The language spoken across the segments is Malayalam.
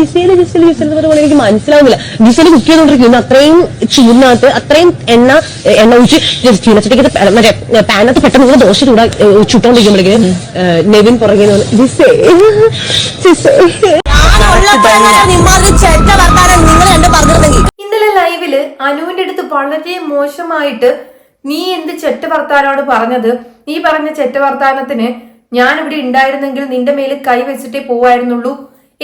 ജിസേൽ ജിസേൽ എന്ന് പറയുമ്പോൾ എനിക്ക് മനസ്സിലാവുന്നില്ല. ജിസേൽ കുക്ക് ചെയ്തോണ്ടിരിക്കുന്നു അത്രയും ചൂടിനകത്ത് അത്രയും എണ്ണ എണ്ണ ഒഴിച്ച് ചീനച്ചട്ടിക്കകത്ത് പെ- മറ്റേ പാനകത്ത് പെട്ടെന്ന് നിങ്ങൾ ദോശ ചൂടാ ചുട്ടോണ്ടിരിക്കുമ്പോഴേക്ക് നെവിൻ പുറകെ നിന്ന് ജിസേ ജിസേ ഇന്നലെ ലൈവിൽ അനുവിന്റെ അടുത്ത് വളരെ മോശമായിട്ട് നീ എന്ത് ചെറ്റ വർത്താനാണ് പറഞ്ഞത്? നീ പറഞ്ഞ ചെറ്റ വർത്താനത്തിന് ഞാൻ ഇവിടെ ഉണ്ടായിരുന്നെങ്കിൽ നിന്റെ മേൽ കൈ വെച്ചിട്ടേ പോവായിരുന്നുള്ളൂ.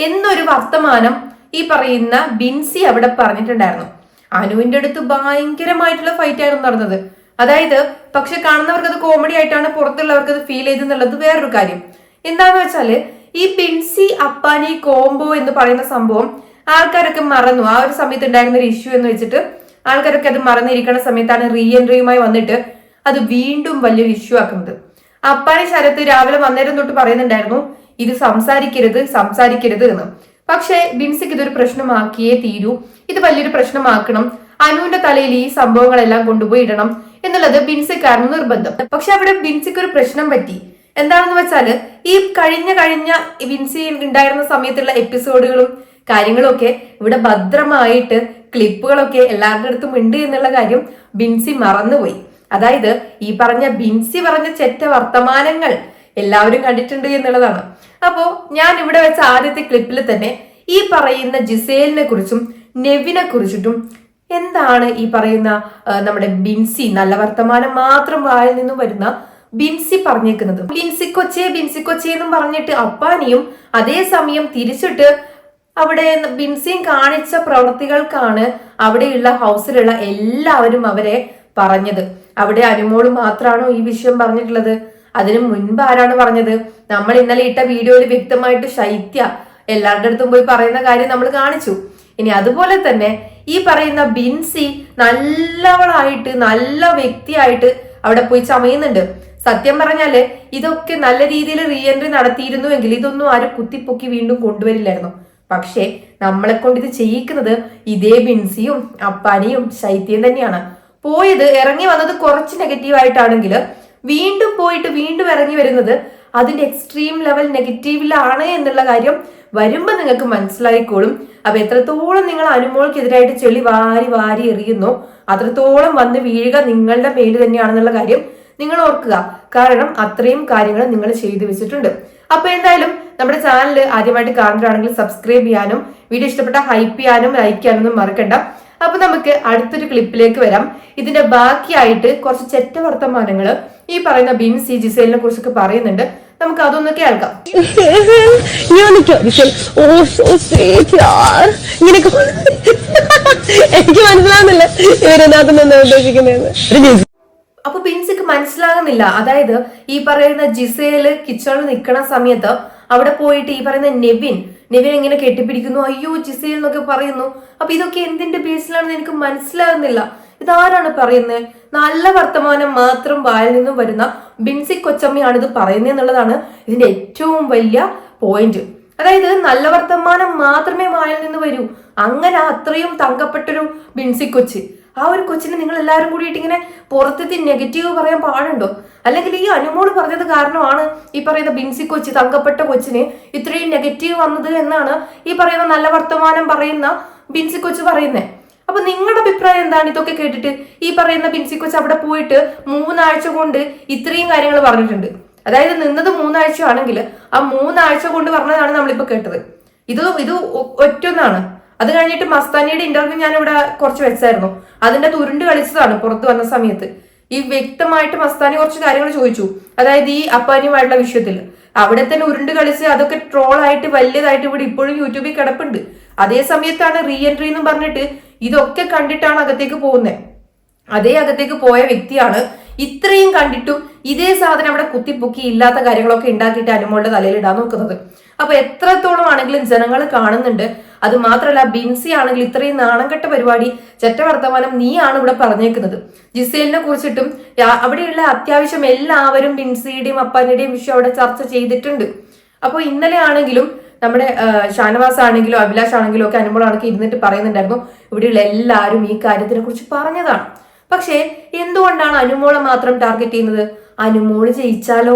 എന്നൊരു വർത്തമാനം ഈ പറയുന്ന ബിൻസി അവിടെ പറഞ്ഞിട്ടുണ്ടായിരുന്നു. അനുവിന്റെ അടുത്ത് ഭയങ്കരമായിട്ടുള്ള ഫൈറ്റ് ആയിരുന്നു നടന്നത്. അതായത് പക്ഷെ കാണുന്നവർക്ക് അത് കോമഡി ആയിട്ടാണ് പുറത്തുള്ളവർക്ക് അത് ഫീൽ ചെയ്തെന്നുള്ളത് വേറൊരു കാര്യം. എന്താന്ന് വെച്ചാൽ ഈ ബിൻസി അപ്പാനി കോംബോ എന്ന് പറയുന്ന സംഭവം ആൾക്കാരൊക്കെ മറന്നു. ആ ഒരു സമയത്ത് ഉണ്ടായിരുന്ന ഒരു ഇഷ്യൂ എന്ന് വെച്ചിട്ട് ആൾക്കാരൊക്കെ അത് മറന്നിരിക്കുന്ന സമയത്താണ് റീ എൻട്രിയുമായി വന്നിട്ട് അത് വീണ്ടും വലിയൊരു ഇഷ്യൂ ആക്കുന്നത്. അപ്പാനി ശരത്ത് രാവിലെ വന്നേരം തൊട്ട് പറയുന്നുണ്ടായിരുന്നു ഇത് സംസാരിക്കരുത് സംസാരിക്കരുത് എന്ന്. പക്ഷേ ബിൻസിക്ക് ഇതൊരു പ്രശ്നമാക്കിയേ തീരൂ. ഇത് വലിയൊരു പ്രശ്നമാക്കണം. അനുവിന്റെ തലയിൽ ഈ സംഭവങ്ങളെല്ലാം കൊണ്ടുപോയി ഇടണം എന്നുള്ളത് ബിൻസിക്കാരന് നിർബന്ധം. പക്ഷെ അവിടെ ബിൻസിക്ക് ഒരു പ്രശ്നം പറ്റി. എന്താണെന്ന് വെച്ചാൽ ഈ കഴിഞ്ഞ കഴിഞ്ഞ ബിൻസി ഉണ്ടായിരുന്ന സമയത്തുള്ള എപ്പിസോഡുകളും കാര്യങ്ങളൊക്കെ ഇവിടെ ഭദ്രമായിട്ട് ക്ലിപ്പുകളൊക്കെ എല്ലാവരുടെ അടുത്തും ഉണ്ട് എന്നുള്ള കാര്യം ബിൻസി മറന്നുപോയി. അതായത് ഈ പറഞ്ഞ ബിൻസി പറഞ്ഞ ചെറ്റ വർത്തമാനങ്ങൾ എല്ലാവരും കണ്ടിട്ടുണ്ട് എന്നുള്ളതാണ്. അപ്പോ ഞാൻ ഇവിടെ വെച്ച ആദ്യത്തെ ക്ലിപ്പിൽ തന്നെ ഈ പറയുന്ന ജിസേലിനെ കുറിച്ചും നെവിനെ കുറിച്ചിട്ടും എന്താണ് ഈ പറയുന്ന നമ്മുടെ ബിൻസി നല്ല വർത്തമാനം മാത്രം വായിൽ നിന്നും വരുന്ന ബിൻസി പറഞ്ഞേക്കുന്നത്. ബിൻസി കൊച്ചേ ബിൻസി കൊച്ചേ എന്നും പറഞ്ഞിട്ട് അപ്പാനിയും അതേസമയം തിരിച്ചിട്ട് അവിടെ ബിൻസിയും കാണിച്ച പ്രവൃത്തികൾക്കാണ് അവിടെയുള്ള ഹൗസിലുള്ള എല്ലാവരും അവരെ പറഞ്ഞത്. അവിടെ അനുമോൾ മാത്രമാണോ ഈ വിഷയം പറഞ്ഞിട്ടുള്ളത്? അതിനു മുൻപ് ആരാണ് പറഞ്ഞത്? നമ്മൾ ഇന്നലെ ഇട്ട വീഡിയോയിൽ വ്യക്തമായിട്ട് ശൈത്യ എല്ലാവരുടെ അടുത്തും പോയി പറയുന്ന കാര്യം നമ്മൾ കാണിച്ചു. ഇനി അതുപോലെ തന്നെ ഈ പറയുന്ന ബിൻസി നല്ലവളായിട്ട് നല്ല വ്യക്തിയായിട്ട് അവിടെ പോയി ചമയുന്നുണ്ട്. സത്യം പറഞ്ഞാൽ ഇതൊക്കെ നല്ല രീതിയിൽ റീ എൻട്രി നടത്തിയിരുന്നുവെങ്കിൽ ഇതൊന്നും ആരും കുത്തിപ്പൊക്കി വീണ്ടും കൊണ്ടുവരില്ലായിരുന്നു. പക്ഷേ നമ്മളെ കൊണ്ട് ഇത് ചെയ്യിക്കുന്നത് ഇതേ ബിൻസിയും അപ്പാനിയും ശൈത്യം തന്നെയാണ്. പോയത് ഇറങ്ങി വന്നത് കുറച്ച് നെഗറ്റീവ് ആയിട്ടാണെങ്കിൽ വീണ്ടും പോയിട്ട് വീണ്ടും ഇറങ്ങി വരുന്നത് അതിന്റെ എക്സ്ട്രീം ലെവൽ നെഗറ്റീവിലാണ് എന്നുള്ള കാര്യം വരുമ്പോൾ നിങ്ങൾക്ക് മനസ്സിലായിക്കോളും. അപ്പൊ എത്രത്തോളം നിങ്ങൾ അനുമോൾക്കെതിരായിട്ട് ചെളി വാരി വാരി എറിയുന്നു അത്രത്തോളം വന്ന് വീഴുക നിങ്ങളുടെ മേൽ തന്നെയാണെന്നുള്ള കാര്യം നിങ്ങൾ ഓർക്കുക. കാരണം അത്രയും കാര്യങ്ങൾ നിങ്ങൾ ചെയ്തു വെച്ചിട്ടുണ്ട്. അപ്പൊ എന്തായാലും നമ്മുടെ ചാനൽ ആദ്യമായിട്ട് കാണുന്നതാണെങ്കിൽ സബ്സ്ക്രൈബ് ചെയ്യാനും വീഡിയോ ഇഷ്ടപ്പെട്ട ഹൈപ്പ് ചെയ്യാനും ലൈക്ക് ചെയ്യാനൊന്നും മറക്കണ്ട. അപ്പൊ നമുക്ക് അടുത്തൊരു ക്ലിപ്പിലേക്ക് വരാം. ഇതിന്റെ ബാക്കിയായിട്ട് കുറച്ച് ചെറ്റ വർത്തമാനങ്ങൾ ഈ പറയുന്ന ബിൻസി ജിസേലിനെ കുറിച്ചൊക്കെ പറയുന്നുണ്ട്. നമുക്ക് അതൊന്ന് കേൾക്കാം. എനിക്ക് മനസ്സിലാവുന്നില്ല അപ്പൊ ബിൻസിക്ക് മനസ്സിലാകുന്നില്ല. അതായത് ഈ പറയുന്ന ജിസേൽ കിച്ചണിൽ നിൽക്കണ സമയത്ത് അവിടെ പോയിട്ട് ഈ പറയുന്ന നെവിൻ നെവിൻ എങ്ങനെ കെട്ടിപ്പിടിക്കുന്നു? അയ്യോ ചിസയിൽ എന്നൊക്കെ പറയുന്നു. അപ്പൊ ഇതൊക്കെ എന്തിന്റെ ബേസിലാണെന്ന് എനിക്ക് മനസ്സിലാകുന്നില്ല. ഇതാരാണ് പറയുന്നത് നല്ല വർത്തമാനം മാത്രം വായിൽ നിന്നും വരുന്ന ബിൻസി കൊച്ചമ്മയാണ് ഇത് പറയുന്നത് എന്നുള്ളതാണ് ഇതിന്റെ ഏറ്റവും വലിയ പോയിന്റ് അതായത് നല്ല വർത്തമാനം മാത്രമേ വായിൽ നിന്ന് വരൂ. അങ്ങനെ അത്രയും തങ്കപ്പെട്ടൊരു ബിൻസി കൊച്ച്. ആ ഒരു കൊച്ചിനെ നിങ്ങൾ എല്ലാവരും കൂടിയിട്ട് ഇങ്ങനെ പുറത്തെത്തി നെഗറ്റീവ് പറയാൻ പാടുണ്ടോ? അല്ലെങ്കിൽ ഈ അനുമോൾ പറഞ്ഞത് കാരണമാണ് ഈ പറയുന്ന ബിൻസി കൊച്ചി തങ്കപ്പെട്ട കൊച്ചിന് ഇത്രയും നെഗറ്റീവ് വന്നത് എന്നാണ് ഈ പറയുന്ന നല്ല വർത്തമാനം പറയുന്ന ബിൻസി കൊച്ചു പറയുന്നത് അപ്പൊ നിങ്ങളുടെ അഭിപ്രായം എന്താണ്? ഇതൊക്കെ കേട്ടിട്ട് ഈ പറയുന്ന ബിൻസി കൊച്ച് അവിടെ പോയിട്ട് മൂന്നാഴ്ച കൊണ്ട് ഇത്രയും കാര്യങ്ങൾ പറഞ്ഞിട്ടുണ്ട്. അതായത് നിന്നത് മൂന്നാഴ്ച ആണെങ്കിൽ ആ മൂന്നാഴ്ച കൊണ്ട് പറഞ്ഞതാണ് നമ്മളിപ്പോ കേട്ടത്. ഇത് ഇത് ഒറ്റൊന്നാണ്. അത് കഴിഞ്ഞിട്ട് മസ്താനിയുടെ ഇന്റർവ്യൂ ഞാൻ ഇവിടെ കുറച്ച് വെച്ചായിരുന്നു. അതിന്റെ തുരുണ്ട് കളിച്ചതാണ് പുറത്ത് വന്ന സമയത്ത്. ഈ വ്യക്തമായിട്ട് മസ്താനി കുറച്ച് കാര്യങ്ങൾ ചോദിച്ചു. അതായത് ഈ അപ്പാനിയുമായിട്ടുള്ള വിഷയത്തിൽ. അവിടെ തന്നെ ഉരുണ്ട് കളിച്ച് അതൊക്കെ ട്രോൾ ആയിട്ട് വലിയതായിട്ട് ഇവിടെ ഇപ്പോഴും യൂട്യൂബിൽ കിടപ്പുണ്ട്. അതേ സമയത്താണ് റീ എൻട്രി എന്ന് പറഞ്ഞിട്ട് ഇതൊക്കെ കണ്ടിട്ടാണ് അകത്തേക്ക് പോകുന്നത് അതേ അകത്തേക്ക് പോയ വ്യക്തിയാണ് ഇത്രയും കണ്ടിട്ടും ഇതേ സാധനം അവിടെ കുത്തിപ്പൊക്കി ഇല്ലാത്ത കാര്യങ്ങളൊക്കെ ഉണ്ടാക്കിയിട്ട് അനുമോളുടെ തലയിൽ ഇടാൻ നോക്കുന്നത്. അപ്പൊ എത്രത്തോളം ആണെങ്കിലും ജനങ്ങൾ കാണുന്നുണ്ട്. അത് മാത്രമല്ല ബിൻസി ആണെങ്കിൽ ഇത്രയും നാണംകെട്ട പരിപാടി ചെറ്റ വർത്തമാനം നീയാണ് ഇവിടെ പറഞ്ഞേക്കുന്നത്. ജിസേലിനെ കുറിച്ചിട്ടും അവിടെയുള്ള അത്യാവശ്യം എല്ലാവരും ബിൻസിയുടെയും അപ്പാനിയുടെയും വിഷയം അവിടെ ചർച്ച ചെയ്തിട്ടുണ്ട്. അപ്പോൾ ഇന്നലെ ആണെങ്കിലും നമ്മുടെ ഷാനവാസ് ആണെങ്കിലും അഭിലാഷ് ആണെങ്കിലും ഒക്കെ അനുമോളാണെങ്കിൽ ഇരുന്നിട്ട് പറയുന്നുണ്ടായിരുന്നു ഇവിടെയുള്ള എല്ലാവരും ഈ കാര്യത്തിനെ കുറിച്ച് പറഞ്ഞതാണ്. പക്ഷേ എന്തുകൊണ്ടാണ് അനുമോളെ മാത്രം ടാർഗറ്റ് ചെയ്യുന്നത്? അനുമോൾ ജയിച്ചാലോ?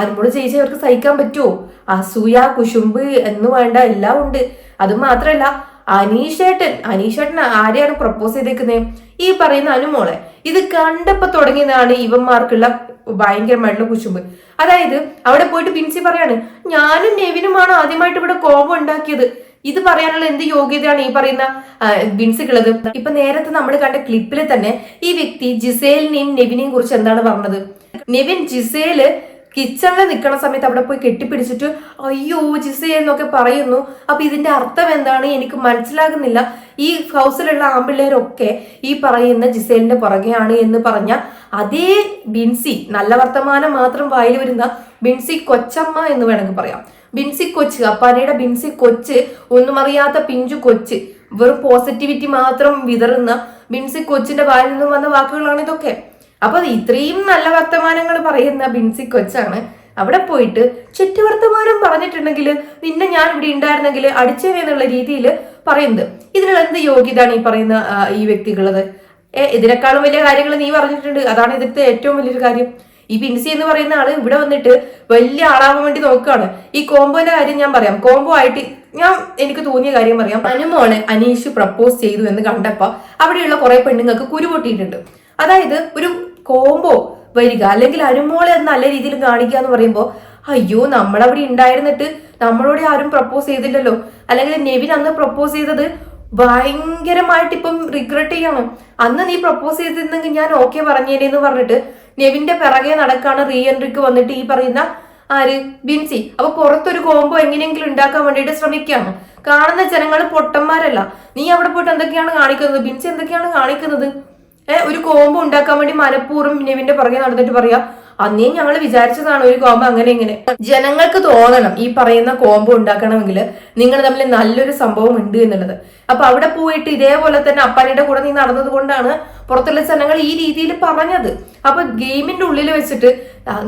അനുമോൾ ചേച്ചി ഇവർക്ക് സഹിക്കാൻ പറ്റുമോ? അസൂയ കുശുമ്പ് എന്ന് വേണ്ട എല്ലാം ഉണ്ട്. അത് മാത്രല്ല അനീഷേട്ടൻ അനീഷേട്ടൻ ആരെയാണ് പ്രപ്പോസ് ചെയ്തേക്കുന്നത് ഈ പറയുന്ന അനുമോളെ ഇത് കണ്ടപ്പോ തുടങ്ങിയതാണ് ഇവന്മാർക്കുള്ള ഭയങ്കരമായിട്ടുള്ള കുശുമ്പ്. അതായത് അവിടെ പോയിട്ട് പിൻസി പറയാണ് ഞാനും നെവിനുമാണ് ആദ്യമായിട്ട് ഇവിടെ കോപം ഉണ്ടാക്കിയത്. ഇത് പറയാനുള്ള എന്ത് യോഗ്യതയാണ് ഈ പറയുന്ന ബിൻസിക്കുള്ളത്? ഇപ്പൊ നേരത്തെ നമ്മൾ കണ്ട ക്ലിപ്പിൽ തന്നെ ഈ വ്യക്തി ജിസേലിനെയും നെവിനെയും കുറിച്ച് എന്താണ് പറഞ്ഞത്? നെവിൻ ജിസേൽ കിച്ചണിൽ നിൽക്കുന്ന സമയത്ത് അവിടെ പോയി കെട്ടിപ്പിടിച്ചിട്ട് അയ്യോ ജിസേ എന്നൊക്കെ പറയുന്നു. അപ്പൊ ഇതിന്റെ അർത്ഥം എന്താണ്? എനിക്ക് മനസ്സിലാകുന്നില്ല. ഈ ഹൗസിലുള്ള ആമ്പിള്ളേരൊക്കെ ഈ പറയുന്ന ജിസേലിന്റെ പുറകെയാണ് എന്ന് പറഞ്ഞ അതേ ബിൻസി നല്ല വർത്തമാനം മാത്രം വായിൽ വരുന്ന ബിൻസി കൊച്ചമ്മ എന്ന് വേണമെങ്കിൽ പറയാം. ബിൻസി കൊച്ച് അപ്പാനയുടെ ബിൻസി കൊച്ച് ഒന്നും അറിയാത്ത പിഞ്ചു കൊച്ച് വെറും പോസിറ്റിവിറ്റി മാത്രം വിതറുന്ന ബിൻസി കൊച്ചിന്റെ വായിൽ നിന്നും വന്ന വാക്കുകളാണ് ഇതൊക്കെ. അപ്പൊ ഇത്രയും നല്ല വർത്തമാനങ്ങൾ പറയുന്ന ബിൻസി കൊച്ചാണ്. അവിടെ പോയിട്ട് ചുറ്റുവർത്തമാനം പറഞ്ഞിട്ടുണ്ടെങ്കിൽ നിന്നെ ഞാൻ ഇവിടെ ഉണ്ടായിരുന്നെങ്കിൽ അടിച്ചേ എന്നുള്ള രീതിയിൽ പറയുന്നത്. ഇതിനുള്ള എന്ത് യോഗ്യതയാണ് ഈ പറയുന്ന ഈ വ്യക്തികളത് ഇതിനേക്കാളും വലിയ കാര്യങ്ങൾ നീ പറഞ്ഞിട്ടുണ്ട്. അതാണ് ഇതിലത്തെ ഏറ്റവും വലിയൊരു കാര്യം. ഈ ബിൻസി എന്ന് പറയുന്ന ആൾ ഇവിടെ വന്നിട്ട് വലിയ ആളാവാൻ വേണ്ടി നോക്കുകയാണ് ഈ കോംബോന്റെ കാര്യം ഞാൻ പറയാം. കോംബോ ആയിട്ട് ഞാൻ എനിക്ക് തോന്നിയ കാര്യം പറയാം. അനുമോളെ അനീഷ് പ്രപ്പോസ് ചെയ്തു എന്ന് കണ്ടപ്പോ അവിടെയുള്ള കുറെ പെണ്ണുങ്ങൾക്ക് കുരു പൊട്ടിയിട്ടുണ്ട്. അതായത് ഒരു കോംബോ വരിക. അല്ലെങ്കിൽ അനുമോളെ നല്ല രീതിയിൽ കാണിക്കുക എന്ന് പറയുമ്പോൾ അയ്യോ നമ്മളവിടെ ഉണ്ടായിരുന്നിട്ട് നമ്മളോട് ആരും പ്രപ്പോസ് ചെയ്തില്ലല്ലോ. അല്ലെങ്കിൽ നെവിൻ അന്ന് പ്രപ്പോസ് ചെയ്തത് ഭയങ്കരമായിട്ട് ഇപ്പം റിഗ്രറ്റ് ചെയ്യണം. അന്ന് നീ പ്രപ്പോസ് ചെയ്തിരുന്നെങ്കിൽ ഞാൻ ഓക്കെ പറഞ്ഞേനെ എന്ന് പറഞ്ഞിട്ട് നെവിന്റെ പിറകെ നടക്കാണ് റീ എൻട്രിക്ക് വന്നിട്ട് ഈ പറയുന്ന ആര്? ബിൻസി. അപ്പൊ പുറത്തൊരു കോംബോ എങ്ങനെയെങ്കിലും ഉണ്ടാക്കാൻ വേണ്ടിയിട്ട് ശ്രമിക്കുകയാണ് കാണുന്ന ജനങ്ങൾ പൊട്ടന്മാരല്ല. നീ അവിടെ പോയിട്ട് എന്തൊക്കെയാണ് കാണിക്കുന്നത്? ബിൻസി എന്തൊക്കെയാണ് കാണിക്കുന്നത്? ഏ ഒരു കോമ്പ് ഉണ്ടാക്കാൻ വേണ്ടി മനഃപൂർവം നിവിന്റെ പുറകെ നടന്നിട്ട് പറയാ അന്നേ ഞങ്ങൾ വിചാരിച്ചതാണ് ഒരു കോമ്പ് അങ്ങനെ ഇങ്ങനെ. ജനങ്ങൾക്ക് തോന്നണം ഈ പറയുന്ന കോമ്പ് ഉണ്ടാക്കണമെങ്കിൽ നിങ്ങൾ തമ്മിൽ നല്ലൊരു സംഭവം ഉണ്ട് എന്നുള്ളത്. അപ്പൊ അവിടെ പോയിട്ട് ഇതേപോലെ തന്നെ അപ്പാനിയുടെ കൂടെ നീ നടന്നത് കൊണ്ടാണ് പുറത്തുള്ള ജനങ്ങൾ ഈ രീതിയിൽ പറഞ്ഞത്. അപ്പൊ ഗെയിമിന്റെ ഉള്ളിൽ വെച്ചിട്ട്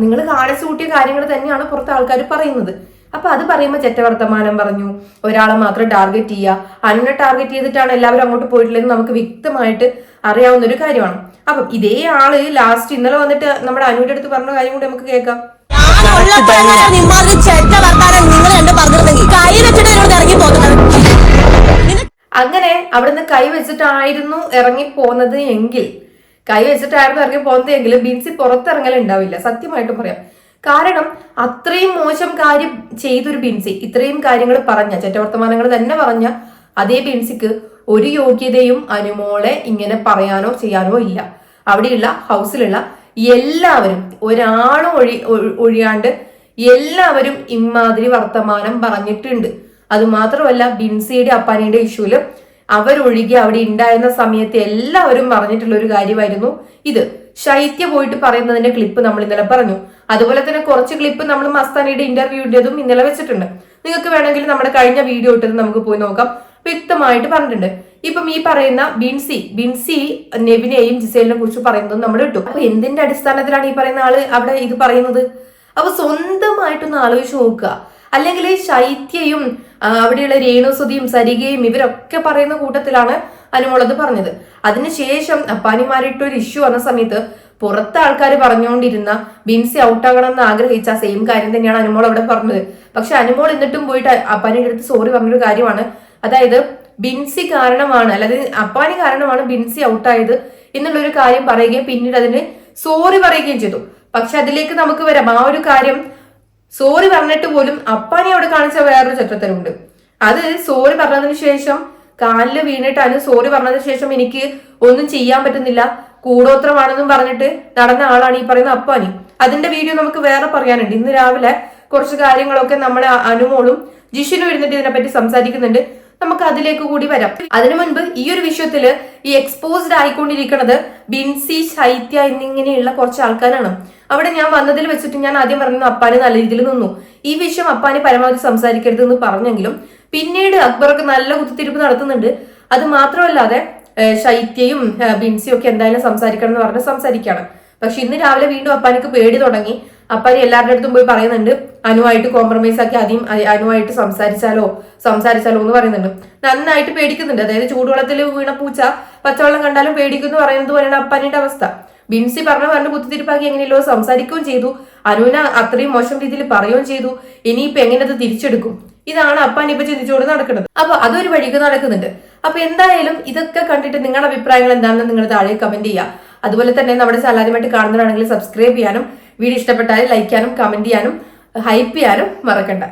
നിങ്ങൾ കാണിച്ചു കൂട്ടിയ കാര്യങ്ങൾ തന്നെയാണ് പുറത്തെ ആൾക്കാർ പറയുന്നത്. അപ്പൊ അത് പറയുമ്പോൾ ചെറ്റവർത്തമാനം പറഞ്ഞു ഒരാളെ മാത്രം ടാർഗറ്റ് ചെയ്യുക. അന്നെ ടാർഗറ്റ് ചെയ്തിട്ടാണ് എല്ലാവരും അങ്ങോട്ട് പോയിട്ടുള്ളതെന്ന് നമുക്ക് വ്യക്തമായിട്ട് അറിയാവുന്ന ഒരു കാര്യമാണ്. അപ്പം ഇതേ ആൾ ലാസ്റ്റ് ഇന്നലെ വന്നിട്ട് നമ്മുടെ അനുവിന്റെ അടുത്ത് പറഞ്ഞ കാര്യം കൂടി നമുക്ക് കേൾക്കാം. അങ്ങനെ അവിടുന്ന് കൈ വെച്ചിട്ടായിരുന്നു ഇറങ്ങി പോകുന്നത് എങ്കിൽ കൈ വെച്ചിട്ടായിരുന്നു ഇറങ്ങി പോകുന്നത് എങ്കിൽ ബിൻസി പുറത്തിറങ്ങൽ ഉണ്ടാവില്ല. സത്യമായിട്ടും പറയാം. കാരണം അത്രയും മോശം കാര്യം ചെയ്തൊരു ബിൻസി ഇത്രയും കാര്യങ്ങൾ പറഞ്ഞ ചെറ്റവർത്തമാനങ്ങൾ തന്നെ പറഞ്ഞ അതേ ബിൻസിക്ക് ഒരു യോഗ്യതയും അനുമോളെ ഇങ്ങനെ പറയാനോ ചെയ്യാനോ ഇല്ല. അവിടെയുള്ള ഹൗസിലുള്ള എല്ലാവരും ഒരാളും ഒഴി ഒഴി- ഒഴിയാണ്ട് എല്ലാവരും ഇമാതിരി വർത്തമാനം പറഞ്ഞിട്ടുണ്ട്. അത് മാത്രമല്ല ബിൻസിയുടെ അപ്പാനിയുടെ ഇഷ്യൂലും അവരൊഴികെ അവിടെ ഉണ്ടായിരുന്ന സമയത്ത് എല്ലാവരും പറഞ്ഞിട്ടുള്ള ഒരു കാര്യമായിരുന്നു ഇത്. ശൈത്യ പോയിട്ട് പറയുന്നതിന്റെ ക്ലിപ്പ് നമ്മൾ ഇന്നലെ പറഞ്ഞു. അതുപോലെ തന്നെ കുറച്ച് ക്ലിപ്പ് നമ്മൾ മസ്താനിയുടെ ഇന്റർവ്യൂടേതും ഇന്നലെ വെച്ചിട്ടുണ്ട്. നിങ്ങൾക്ക് വേണമെങ്കിൽ നമ്മുടെ കഴിഞ്ഞ വീഡിയോ ഇട്ടത് നമുക്ക് പോയി നോക്കാം. വ്യക്തമായിട്ട് പറഞ്ഞിട്ടുണ്ട്. ഇപ്പം ഈ പറയുന്ന ബിൻസി ബിൻസി നെവിനെയും ജിസേലിനെ കുറിച്ച് പറയുന്നത് നമ്മൾ ഇട്ടു. അപ്പൊ എന്തിന്റെ അടിസ്ഥാനത്തിലാണ് ഈ പറയുന്ന ആൾ അവിടെ ഇത് പറയുന്നത്? അപ്പൊ സ്വന്തമായിട്ടൊന്ന് ആലോചിച്ച് നോക്കുക. അല്ലെങ്കിൽ ശൈത്യയും അവിടെയുള്ള രേണുസുതിയും സരികയും ഇവരൊക്കെ പറയുന്ന കൂട്ടത്തിലാണ് അനുമോളത് പറഞ്ഞത്. അതിനുശേഷം അപ്പാനിമാരിട്ട് ഒരു ഇഷ്യൂ വന്ന സമയത്ത് പുറത്തെ ആൾക്കാർ പറഞ്ഞുകൊണ്ടിരുന്ന ബിൻസി ഔട്ടാകണം എന്ന് ആഗ്രഹിച്ച സെയിം കാര്യം തന്നെയാണ് അനുമോൾ അവിടെ പറഞ്ഞത്. പക്ഷെ അനുമോൾ എന്നിട്ടും പോയിട്ട് അപ്പാനിയുടെ അടുത്ത് സോറി പറഞ്ഞൊരു കാര്യമാണ്. അതായത് ബിൻസി കാരണമാണ് അല്ലാതെ അപ്പാനി കാരണമാണ് ബിൻസി ഔട്ടായത് എന്നുള്ളൊരു കാര്യം പറയുകയും പിന്നീട് അതിന് സോറി പറയുകയും ചെയ്തു. പക്ഷെ അതിലേക്ക് നമുക്ക് വരാം. ആ ഒരു കാര്യം സോറി പറഞ്ഞിട്ട് പോലും അപ്പാനി അവിടെ കാണിച്ച വേറൊരു ചിത്രത്തിലുണ്ട് അത് സോറി പറഞ്ഞതിന് ശേഷം കാലിൽ വീണിട്ടാണ് സോറി പറഞ്ഞതിന് ശേഷം എനിക്ക് ഒന്നും ചെയ്യാൻ പറ്റുന്നില്ല. കൂടോത്രമാണെന്നും പറഞ്ഞിട്ട് നടന്ന ആളാണ് ഈ പറയുന്ന അപ്പാനി. അതിന്റെ വീഡിയോ നമുക്ക് വേറെ പറയാനുണ്ട്. ഇന്ന് രാവിലെ കുറച്ച് കാര്യങ്ങളൊക്കെ നമ്മളെ അനുമോളും ജിഷിനും ഇരുന്നിട്ട് ഇതിനെപ്പറ്റി സംസാരിക്കുന്നുണ്ട്. നമുക്ക് അതിലേക്ക് കൂടി വരാം. അതിനു മുൻപ് ഈ ഒരു വിഷയത്തിൽ ഈ എക്സ്പോസ്ഡ് ആയിക്കൊണ്ടിരിക്കുന്നത് ബിൻസി ശൈത്യ എന്നിങ്ങനെയുള്ള കുറച്ച് ആൾക്കാരാണ്. അവിടെ ഞാൻ വന്നതിൽ വെച്ചിട്ട് ഞാൻ ആദ്യം പറഞ്ഞു അപ്പാന് നല്ല രീതിയിൽ നിന്നു. ഈ വിഷയം അപ്പാന് പരമാവധി സംസാരിക്കരുത് എന്ന് പറഞ്ഞെങ്കിലും പിന്നീട് അക്ബറൊക്കെ നല്ല കുത്തിത്തിരിപ്പ് നടത്തുന്നുണ്ട്. അത് മാത്രമല്ലാതെ ശൈത്യയും ബിൻസിയും ഒക്കെ എന്തായാലും സംസാരിക്കണം എന്ന് പറഞ്ഞ് സംസാരിക്കുകയാണ് പക്ഷെ ഇന്ന് രാവിലെ വീണ്ടും അപ്പാനിക്ക് പേടി തുടങ്ങി. അപ്പാനി എല്ലാവരുടെ അടുത്തും പോയി പറയുന്നുണ്ട് അനുവായിട്ട് കോംപ്രമൈസ് ആക്കി ആദ്യം അനുവായിട്ട് സംസാരിച്ചാലോ സംസാരിച്ചാലോ എന്ന് പറയുന്നുണ്ട്. നന്നായിട്ട് പേടിക്കുന്നുണ്ട്. അതായത് ചൂടുവെള്ളത്തിൽ വീണ പൂച്ച പച്ചവെള്ളം കണ്ടാലും പേടിക്കുന്നു പറയുന്നത് പോലെയാണ് അപ്പാനിയുടെ അവസ്ഥ. ബിൻസി പറഞ്ഞ പറഞ്ഞ് കുത്തിത്തിരിപ്പാക്കി എങ്ങനെയല്ലോ സംസാരിക്കുകയും ചെയ്തു. അനുവിനെ അത്രയും മോശം രീതിയിൽ പറയുകയും ചെയ്തു. ഇനിയിപ്പോ എങ്ങനെ അത് തിരിച്ചെടുക്കും? ഇതാണ് അപ്പാൻ ഇപ്പൊ ചിന്തിച്ചുകൊണ്ട് നടക്കുന്നത്. അപ്പൊ അതൊരു വഴിക്ക് നടക്കുന്നുണ്ട്. അപ്പൊ എന്തായാലും ഇതൊക്കെ കണ്ടിട്ട് നിങ്ങളുടെ അഭിപ്രായങ്ങൾ എന്താണെന്ന് നിങ്ങൾ താഴെ കമന്റ് ചെയ്യുക. അതുപോലെ തന്നെ നമ്മുടെ സാലാദ്യമായിട്ട് കാണുന്നവരാണെങ്കിൽ സബ്സ്ക്രൈബ് ചെയ്യാനും വീഡിയോ ഇഷ്ടപ്പെട്ടാൽ ലൈക്ക് ചെയ്യാനും കമന്റ് ചെയ്യാനും ഹൈപ്പ് ചെയ്യാനും മറക്കണ്ട.